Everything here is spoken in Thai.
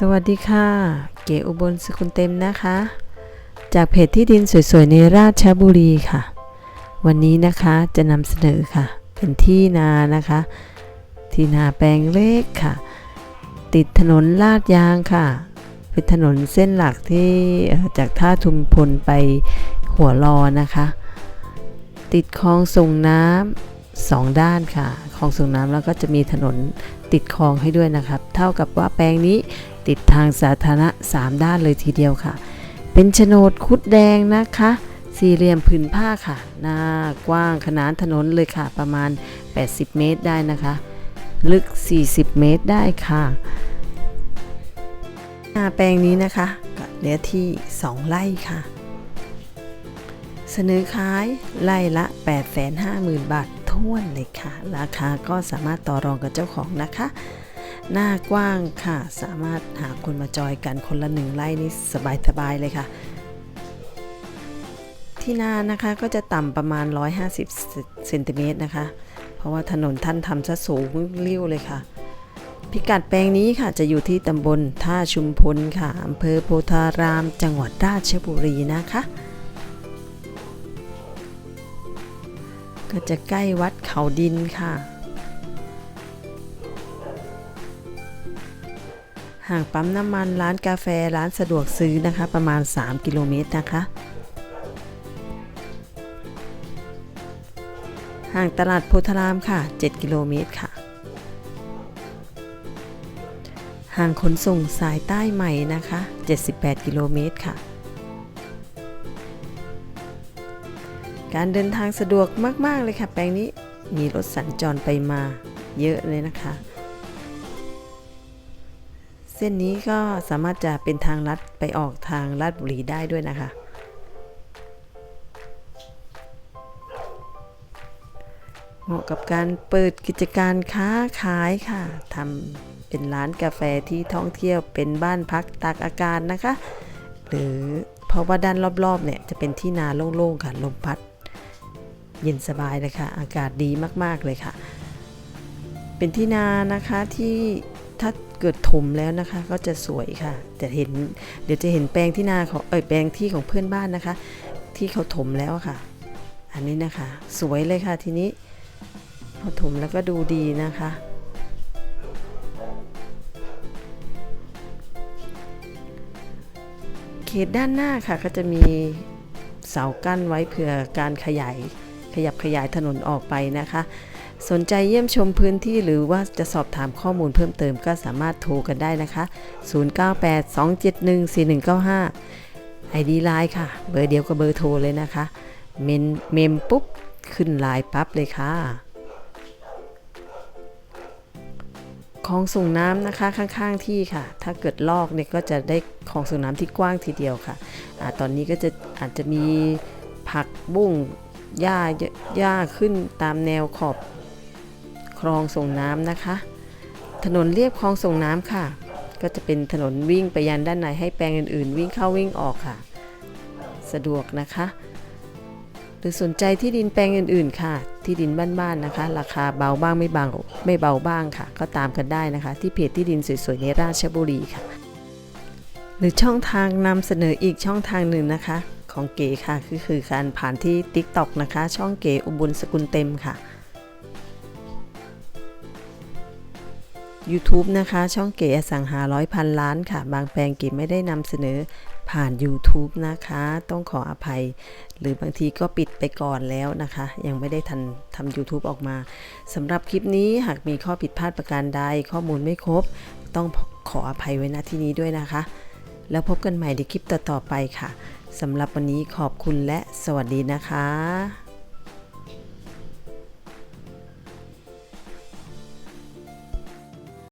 สวัสดีค่ะ เก๋อุบลสกุลเต็มนะคะ จากเพจที่ดินสวยๆ ในราชบุรีค่ะ วันนี้นะคะจะนำเสนอค่ะ เป็นที่นานะคะ ที่นาแปลงเล็กค่ะ ติดถนนลาดยางค่ะ เป็นถนนเส้นหลักที่จากท่าทุมพลไปหัวรอนะคะ ติดคลองส่งน้ำสองด้านค่ะคลองส่งน้ำแล้วก็จะมีถนนติดคลองให้ด้วยนะครับ เท่ากับว่าแปลงนี้ ติดทางสาธารณะ 3 ด้านเลยทีเดียวค่ะ เป็นโฉนดคุดแดงนะคะ สี่เหลี่ยมผืนผ้าค่ะ หน้ากว้างขนานถนนเลยค่ะ ประมาณ 80 เมตรได้นะคะ ลึก 40 เมตรได้ค่ะนาแปลงนี้นะคะเนื้อที่ 2 ไร่ค่ะ เสนอขายไร่ละ 850,000 บาทท้วนเลยค่ะ ราคาก็สามารถต่อรองกับเจ้าของนะคะ หน้ากว้างค่ะ สามารถหาคนมาจอยกันคนละหนึ่งไร่นี่สบายๆเลยค่ะ ที่นานะคะก็จะต่ำประมาณ 150เซนติเมตรนะคะ เพราะว่าถนนท่านทำซะสูงริ้วเลยค่ะ พิกัดแปลงนี้ค่ะจะอยู่ที่ตำบลท่าชุมพลค่ะอำเภอโพธาราม จังหวัดราชบุรีนะคะก็จะใกล้วัดเขาดินค่ะ ห่างปั๊มน้ำมันร้านกาแฟร้านสะดวกซื้อนะคะ ประมาณ 3 กิโลเมตรนะคะ ห่างตลาดโพธารามค่ะ 7 กิโลเมตรค่ะ ห่างขนส่งสายใต้ใหม่นะคะ 78 กิโลเมตรค่ะ การเดินทางสะดวกมาก ๆ เลยค่ะ แปลงนี้มีรถสัญจรไปมาเยอะเลยนะคะ เส้นนี้ก็สามารถจะเป็นทางลัดไปออกทางลาดบุรีได้ด้วยนะคะ เหมาะกับการเปิดกิจการค้าขายค่ะทำเป็นร้านกาแฟที่ท่องเที่ยวเป็นบ้านพักตากอากาศนะคะ หรือเพราะว่าด้านรอบๆเนี่ยจะเป็นที่นาโล่งๆค่ะลมพัด เย็นสบายเลยค่ะ อากาศดีมากๆเลยค่ะ เป็นที่นานะคะที่ ถ้าเกิดถมแล้วนะคะ ก็จะสวยค่ะแต่เห็นเดี๋ยวจะเห็นแปลงที่นาของเอยแปลงที่ของเพื่อนบ้านนะคะ ที่เขาถมแล้วค่ะ อันนี้นะคะ สวยเลยค่ะทีนี้พอถมแล้วก็ดูดีนะคะเขตด้านหน้าค่ะก็จะมีเสากั้นไว้เผื่อการขยายขยับขยายถนนออกไปนะคะ สนใจเยี่ยมชมพื้นที่หรือว่าจะสอบถามข้อมูลเพิ่มเติมก็สามารถโทรกันได้นะคะ 0982714195 ID ไลน์ค่ะ เบอร์เดียวกับเบอร์โทรเลยนะคะ เมนเมมปุ๊บ ขึ้นไลน์ปั๊บเลยค่ะคลองส่งน้ำนะคะข้างๆที่ค่ะ ถ้าเกิดลอกเนี่ยก็จะได้คลองส่งน้ำที่กว้างทีเดียวค่ะอาตอนนี้ก็จะอาจจะมีผักบุ้งหญ้าหญ้าขึ้นตามแนวขอบ องส่งน้ำนะคะ ถนนเรียบคลองส่งน้ำค่ะ ก็จะเป็นถนนวิ่งไปยันด้านในให้แปลงอื่นๆ วิ่งเข้าวิ่งออกค่ะ สะดวกนะคะ หรือสนใจที่ดินแปลงอื่นๆค่ะ ที่ดินบ้านๆนะคะ ราคาเบาบ้างไม่บางไม่เบาบ้างค่ะ ก็ตามกันได้นะคะ ที่เพจที่ดินสวยๆในราชบุรีค่ะ หรือช่องทางนำเสนออีกช่องทางหนึ่งนะคะของเก๋ค่ะคือคือการผ่านที่ TikTok นะคะ ช่องเก๋อุบลสกุลเต็มค่ะ YouTube นะคะ ช่องเก๋อสังหาร้อยพันล้านค่ะ บางแปลงเก๋ไม่ได้นำเสนอผ่าน YouTube นะคะ ต้องขออภัย หรือบางทีก็ปิดไปก่อนแล้วนะคะ ยังไม่ได้ทันทำ YouTube ออกมาสำหรับคลิปนี้หากมีข้อผิดพลาดประการใด ข้อมูลไม่ครบ ต้องขออภัยไว้ณที่นี้ด้วยนะคะ แล้วพบกันใหม่ในคลิปต่อๆไปค่ะสำหรับวันนี้ขอบคุณและสวัสดีนะคะ